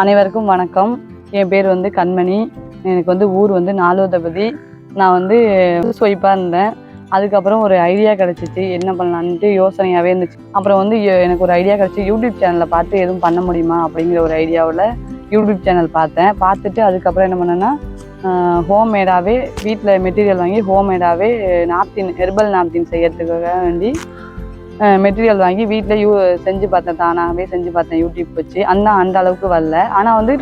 அனைவருக்கும் வணக்கம். என் பேர் வந்து கண்மணி. எனக்கு வந்து ஊர் வந்து நாலுவதபதி. நான் வந்து ஸ்வைப்பாக இருந்தேன். அதுக்கப்புறம் ஒரு ஐடியா கிடச்சிச்சு. என்ன பண்ணலான்ட்டு யோசனையாகவே இருந்துச்சு. அப்புறம் வந்து எனக்கு ஒரு ஐடியா கிடச்சி. யூடியூப் சேனலில் பார்த்து எதுவும் பண்ண முடியுமா அப்படிங்கிற ஒரு ஐடியாவில் யூடியூப் சேனல் பார்த்தேன். பார்த்துட்டு அதுக்கப்புறம் என்ன பண்ணேன்னா ஹோம்மேடாகவே வீட்டில் மெட்டீரியல் வாங்கி ஹோம்மேடாகவே நாப்தின் ஹெர்பல் நாப்தின் செய்யறதுக்காக வேண்டி மெட்டீரியல் வாங்கி வீட்டில் யூ செஞ்சு பார்த்தேன். தானாகவே செஞ்சு பார்த்தேன். யூடியூப் வச்சு அந்த அந்த அளவுக்கு வரல. ஆனால் வந்து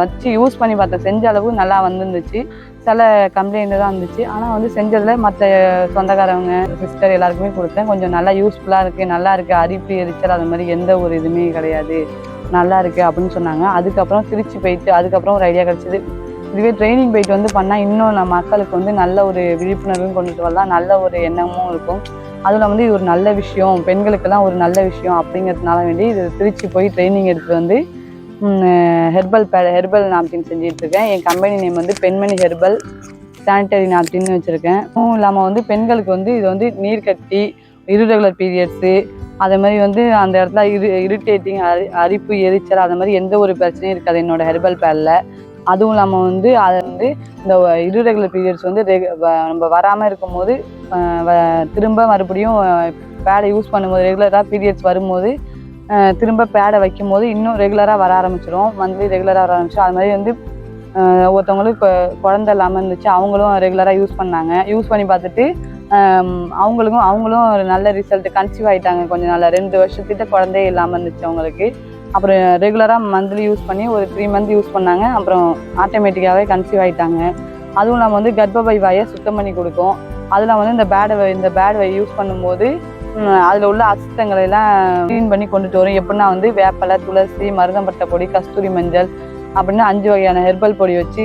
வச்சு யூஸ் பண்ணி பார்த்தேன். செஞ்ச அளவுக்கு நல்லா வந்துருந்துச்சு. சில கம்ப்ளைண்ட் தான் இருந்துச்சு. ஆனால் வந்து செஞ்சதில் மற்ற சொந்தக்காரவங்க சிஸ்டர் எல்லாருக்குமே கொடுத்தேன். கொஞ்சம் நல்லா யூஸ்ஃபுல்லாக இருக்குது நல்லா இருக்குது அரிப்பு எரிச்சல் அது மாதிரி எந்த ஒரு இதுவுமே கிடையாது. நல்லா இருக்குது அப்படின்னு சொன்னாங்க. அதுக்கப்புறம் திருச்சி போயிட்டு அதுக்கப்புறம் ஒரு ஐடியா கிடச்சிது. இதுவே ட்ரைனிங் போயிட்டு வந்து பண்ணால் இன்னும் நம்ம மக்களுக்கு வந்து நல்ல ஒரு விழிப்புணர்வும் கொண்டுட்டு வரலாம். நல்ல ஒரு எண்ணமும் இருக்கும். அதில் வந்து இது ஒரு நல்ல விஷயம் பெண்களுக்கெல்லாம் ஒரு நல்ல விஷயம் அப்படிங்கிறதுனால வேண்டி இது திருச்சி போய் ட்ரைனிங் எடுத்து வந்து ஹெர்பல் பே ஹெர்பல் நாப்கின் செஞ்சுட்டு இருக்கேன் என் கம்பெனி நேம் வந்து பெண்மணி ஹெர்பல் சானிட்டரி நாப்கின்னு வச்சுருக்கேன். அதுவும் இல்லாமல் வந்து பெண்களுக்கு வந்து இது வந்து நீர் கட்டி irregular பீரியட்ஸு அதே மாதிரி வந்து அந்த இடத்துல இரு இரிட்டேட்டிங் அரி அரிப்பு எரிச்சல் அந்த மாதிரி எந்த ஒரு பிரச்சனையும் இருக்காது என்னோடய ஹெர்பல் பேரில் அதுவும் இல்லாமல் வந்து அதை வந்து இந்த irregular பீரியட்ஸ் வந்து ரெகு- வ- நம்ம வராமல் இருக்கும்போது வ- திரும்ப மறுபடியும் பேடை யூஸ் பண்ணும்போது ரெகுலராக பீரியட்ஸ் வரும்போது திரும்ப பேடை வைக்கும் போது இன்னும் ரெகுலராக வர ஆரம்பிச்சிடும் மந்த்லி ரெகுலராக வர ஆரம்பிச்சிடும் அது மாதிரி வந்து ஒருத்தவங்களுக்கு கொ- இல்லாமல் இருந்துச்சு அவங்களும் ரெகுலராக யூஸ் பண்ணாங்க. யூஸ் பண்ணி பார்த்துட்டு அவங்களுக்கும் அவங்களும் ஒரு நல்ல ரிசல்ட் கன்சீவ் ஆகிட்டாங்க கொஞ்சம் நல்லா ரெண்டு வருஷத்துக்கிட்ட குழந்தையே இல்லாமல் இருந்துச்சு அவங்களுக்கு. அப்புறம் ரெகுலராக மந்த்லி யூஸ் பண்ணி ஒரு த்ரீ மந்த் யூஸ் பண்ணாங்க. அப்புறம் ஆட்டோமேட்டிக்காகவே கன்சீவ் ஆகிட்டாங்க அதுவும் இல்லாமல் வந்து கர்ப்பப்பை வாயை சுத்தம் பண்ணி கொடுக்கும். அதில் வந்து இந்த பேடை இந்த பேடை யூஸ் பண்ணும்போது அதில் உள்ள அசுத்தங்களை எல்லாம் க்ளீன் பண்ணி கொண்டுட்டு வரும். எப்படின்னா வந்து வேப்பலை துளசி மருதம்பட்டை பொடி கஸ்தூரி மஞ்சள் அப்படின்னு அஞ்சு வகையான ஹெர்பல் பொடி வச்சு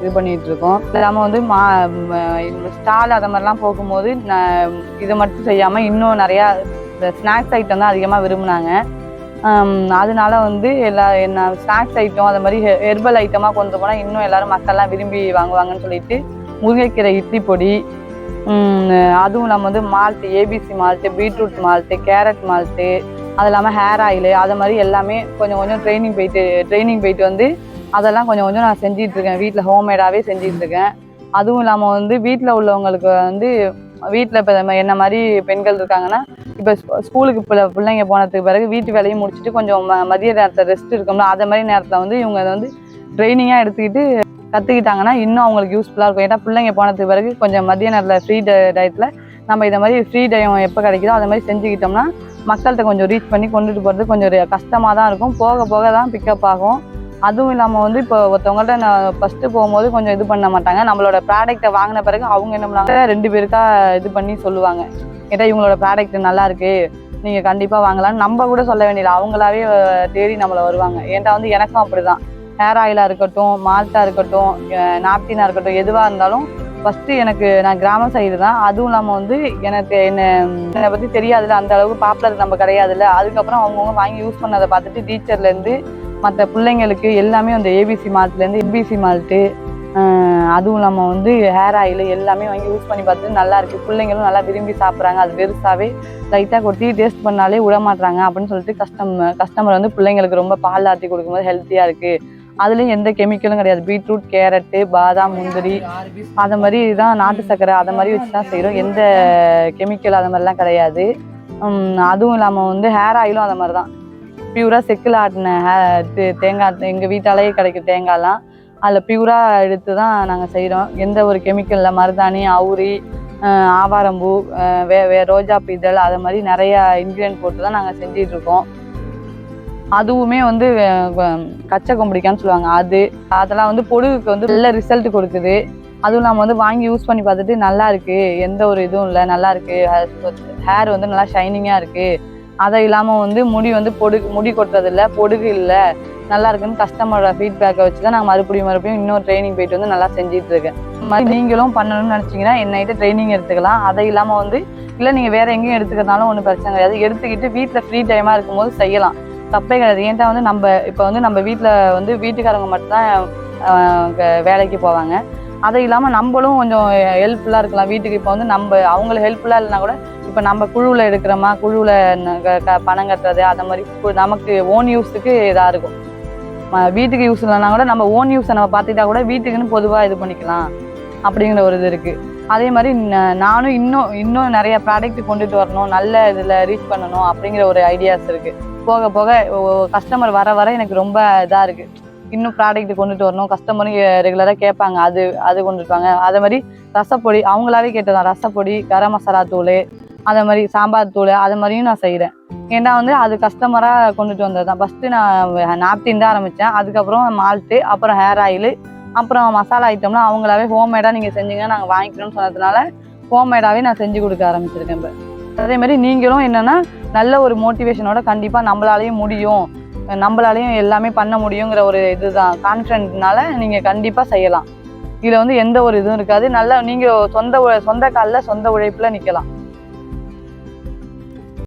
இது பண்ணிட்டு இருக்கோம். இல்லாமல் வந்து மா ஸ்டால் அதை மாதிரிலாம் போகும்போது நான் இதை மட்டும் செய்யாமல் இன்னும் நிறையா இந்த ஸ்நாக்ஸ் ஐட்டம் தான் அதிகமாக விரும்புனாங்க. அதனால வந்து எல்லா என்ன ஸ்நாக்ஸ் ஐட்டம் அது மாதிரி ஹெர்பல் ஐட்டமாக கொண்டு போனால் இன்னும் எல்லாரும் மக்கள்லாம் விரும்பி வாங்குவாங்கன்னு சொல்லிட்டு முருங்கைக்கீரை இட்லி பொடி அதுவும் இல்லாமல் வந்து malt ABC malt beetroot malt carrot malt அது இல்லாமல் ஹேர் ஆயிலு அது மாதிரி எல்லாமே கொஞ்சம் கொஞ்சம் ட்ரைனிங் போயிட்டு ட்ரைனிங் போயிட்டு வந்து அதெல்லாம் கொஞ்சம் கொஞ்சம் நான் செஞ்சிட்ருக்கேன் வீட்டில் ஹோம்மேடாகவே செஞ்சிட்ருக்கேன் அதுவும் இல்லாமல் வந்து வீட்டில் உள்ளவங்களுக்கு வந்து வீட்டில் இப்போ என்ன மாதிரி பெண்கள் இருக்காங்கன்னா இப்போ ஸ்கூலுக்கு இப்போ பிள்ளைங்க போனதுக்கு பிறகு வீட்டு வேலையும் முடிச்சுட்டு கொஞ்சம் ம- மதிய நேரத்தில் ரெஸ்ட் இருக்கும்ல அதை மாதிரி நேரத்தில் வந்து இவங்க அதை வந்து ட்ரைனிங்காக எடுத்துக்கிட்டு கற்றுக்கிட்டாங்கன்னா இன்னும் அவங்களுக்கு யூஸ்ஃபுல்லாக இருக்கும். ஏன்னா பிள்ளைங்க போனதுக்கு பிறகு கொஞ்சம் மதிய நேரத்தில் ஃப்ரீ டயத்தில் நம்ம இதை மாதிரி ஃப்ரீ டயம் எப்போ கிடைக்குதோ அதை மாதிரி செஞ்சுக்கிட்டோம்னா மக்கள்கிட்ட கொஞ்சம் ரீச் பண்ணி கொண்டுட்டு போகிறது கொஞ்சம் கஷ்டமாக தான் இருக்கும். போக போக தான் பிக்கப் ஆகும். அதுவும் இல்லாமல் வந்து இப்போ ஒருத்தவங்கள்ட்ட நான் ஃபஸ்ட்டு போகும்போது கொஞ்சம் இது பண்ண மாட்டாங்க. நம்மளோட ப்ராடக்ட்டை வாங்கின பிறகு அவங்க என்ன பண்ணுவாங்க? ரெண்டு பேருக்கா இது பண்ணி சொல்லுவாங்க. கேட்டால் இவங்களோட ப்ராடக்ட் நல்லா இருக்கு. நீங்கள் கண்டிப்பாக வாங்கலாம்னு நம்ம கூட சொல்ல வேண்டியது அவங்களாவே தேடி நம்மளை வருவாங்க. ஏன்டா வந்து எனக்கும் அப்படி தான் ஹேர் ஆயிலாக இருக்கட்டும் மால்ட்டாக இருக்கட்டும் நாப்கினாக இருக்கட்டும் எதுவாக இருந்தாலும் ஃபஸ்ட்டு எனக்கு நான் கிராம சைடு தான். அதுவும் இல்லாமல் வந்து எனக்கு என்ன என்னை பற்றி தெரியாதுல்ல. அந்த அளவுக்கு பாப்புலர் நம்ம கிடையாதுல்ல. அதுக்கப்புறம் அவங்கவுங்க வாங்கி யூஸ் பண்ணதை பார்த்துட்டு டீச்சர்லேருந்து மற்ற பிள்ளைங்களுக்கு எல்லாமே அந்த ஏபிசி மால்ட்லேருந்து எபிசி மால்ட்டு அதுவும் இல்லாமல் வந்து ஹேர் ஆயில் எல்லாமே வாங்கி யூஸ் பண்ணி பார்த்துட்டு நல்லா இருக்குது பிள்ளைங்களும் நல்லா விரும்பி சாப்பிட்றாங்க. அது பெருசாகவே லைட்டாக கொட்டி டேஸ்ட் பண்ணாலே விடமாட்றாங்க அப்படின்னு சொல்லிட்டு கஸ்டம் கஸ்டமர் வந்து பிள்ளைங்களுக்கு ரொம்ப பால் ஆற்றி கொடுக்கும்போது ஹெல்த்தியாக இருக்குது அதுலேயும் எந்த கெமிக்கலும் கிடையாது. பீட்ரூட் கேரட்டு பாதாம் முந்திரி அதை மாதிரி தான் நாட்டு சர்க்கரை அதை மாதிரி வச்சு தான் செய்கிறோம் எந்த கெமிக்கல் அது மாதிரிலாம் கிடையாது. அதுவும் இல்லாமல் வந்து ஹேர் ஆயிலும் அதை மாதிரி தான். பியூராக செக்கில் ஆட்டின இது தேங்காய் எங்கள் வீட்டாலேயே கிடைக்கும் தேங்காய்லாம் அதில் பியூராக எடுத்து தான் நாங்கள் செய்கிறோம். எந்த ஒரு கெமிக்கலில் மருதாணி அவுரி ஆவாரம்பூ வே வே ரோஜா இதழ் அதை மாதிரி நிறையா இன்க்ரீடியன்ட் போட்டு தான் நாங்கள் செஞ்சிட்ருக்கோம் அதுவுமே வந்து கச்சை கொம்படிக்கான்னு சொல்லுவாங்க. அது அதெல்லாம் வந்து பொடுகுக்கு வந்து நல்ல ரிசல்ட் கொடுக்குது. அதுவும் இல்லாமல் வந்து வாங்கி யூஸ் பண்ணி பார்த்துட்டு நல்லா இருக்குது எந்த ஒரு இதுவும் இல்லை நல்லா இருக்குது ஹேர் வந்து நல்லா ஷைனிங்காக இருக்குது அதை இல்லாமல் வந்து முடி வந்து பொடுகு முடி கொட்டுறது இல்லை பொடுகு இல்லை. நல்லா இருக்குன்னு கஸ்டமரோட ஃபீட்பேக்கை வச்சு தான் நான் மறுபடியும் மறுபடியும் இன்னொரு ட்ரைனிங் போயிட்டு வந்து நல்லா செஞ்சுட்டு இருக்கேன் மாதிரி நீங்களும் பண்ணணும்னு நினச்சிங்கன்னா என்னைட்டு ட்ரைனிங் எடுத்துக்கலாம். அதை இல்லாமல் வந்து இல்லை நீங்கள் வேற எங்கேயும் எடுத்துக்கிறதுனாலும் ஒன்றும் பிரச்சனை கிடையாது. எடுத்துக்கிட்டு வீட்டில் ஃப்ரீ டைமாக இருக்கும்போது செய்யலாம். தப்பே கிடையாது. ஏன்டா வந்து நம்ம இப்போ வந்து நம்ம வீட்டில் வந்து வீட்டுக்காரங்க மட்டும்தான் வேலைக்கு போவாங்க. அது இல்லாமல் நம்மளும் கொஞ்சம் ஹெல்ப்ஃபுல்லாக இருக்கலாம். வீட்டுக்கு இப்போ வந்து நம்ம அவங்கள ஹெல்ப்ஃபுல்லாக இல்லைனா கூட இப்போ நம்ம குழுவில் எடுக்கிறோமா குழுவில் பணம் கட்டுறது அந்த மாதிரி நமக்கு ஓன் யூஸுக்கு இதாக இருக்கும். வீட்டுக்கு யூஸ் இல்லைனா கூட நம்ம ஓன் யூஸை நம்ம பார்த்துக்கிட்டா கூட வீட்டுக்குன்னு பொதுவாக இது பண்ணிக்கலாம் அப்படிங்கிற ஒரு இது இருக்குது அதே மாதிரி ந- நானும் இன்னும் இன்னும் நிறைய ப்ராடக்ட் கொண்டுட்டு வரணும் நல்ல இதில் ரீச் பண்ணணும் அப்படிங்கிற ஒரு ஐடியாஸ் இருக்குது போக போக கஸ்டமர் வர வர எனக்கு ரொம்ப இதாக இருக்குது இன்னும் ப்ராடக்ட் கொண்டுட்டு வரணும். கஸ்டமரும் ரெகுலராக கேட்பாங்க. அது அது கொண்டுட்டு வாங்க. அதே மாதிரி ரசப்பொடி அவங்களாவே கேட்டதான் ரசப்பொடி கரம் மசாலா தூள் அதே மாதிரி சாம்பார் தூள் அது மாதிரியும் நான் செய்கிறேன் ஏன்னா வந்து அது கஸ்டமராக கொண்டுட்டு வந்தது தான் ஃபஸ்ட்டு நான் நாப்கின் தான் ஆரம்பித்தேன் அதுக்கப்புறம் மால்ட்டு அப்புறம் ஹேர் ஆயில் அப்புறம் மசாலா ஐட்டம்லாம் அவங்களாவே ஹோம்மேடாக நீங்கள் செஞ்சீங்க நாங்கள் வாங்கிக்கணும்னு சொன்னதுனால ஹோம்மேடாகவே நான் செஞ்சு கொடுக்க ஆரம்பிச்சிருக்கேன் இப்போ. அதே மாதிரி நீங்களும் என்னென்னா நல்ல ஒரு மோட்டிவேஷனோட கண்டிப்பாக நம்மளாலேயும் முடியும். நம்மளாலையும் எல்லாமே பண்ண முடியுங்கிற ஒரு இதுதான். கான்ஃபிடென்ட்னால நீங்கள் கண்டிப்பாக செய்யலாம். இதில் வந்து எந்த ஒரு இதுவும் இருக்காது. நல்லா நீங்கள் சொந்த உழ- சொந்த காலில் சொந்த உழைப்பில் நிற்கலாம்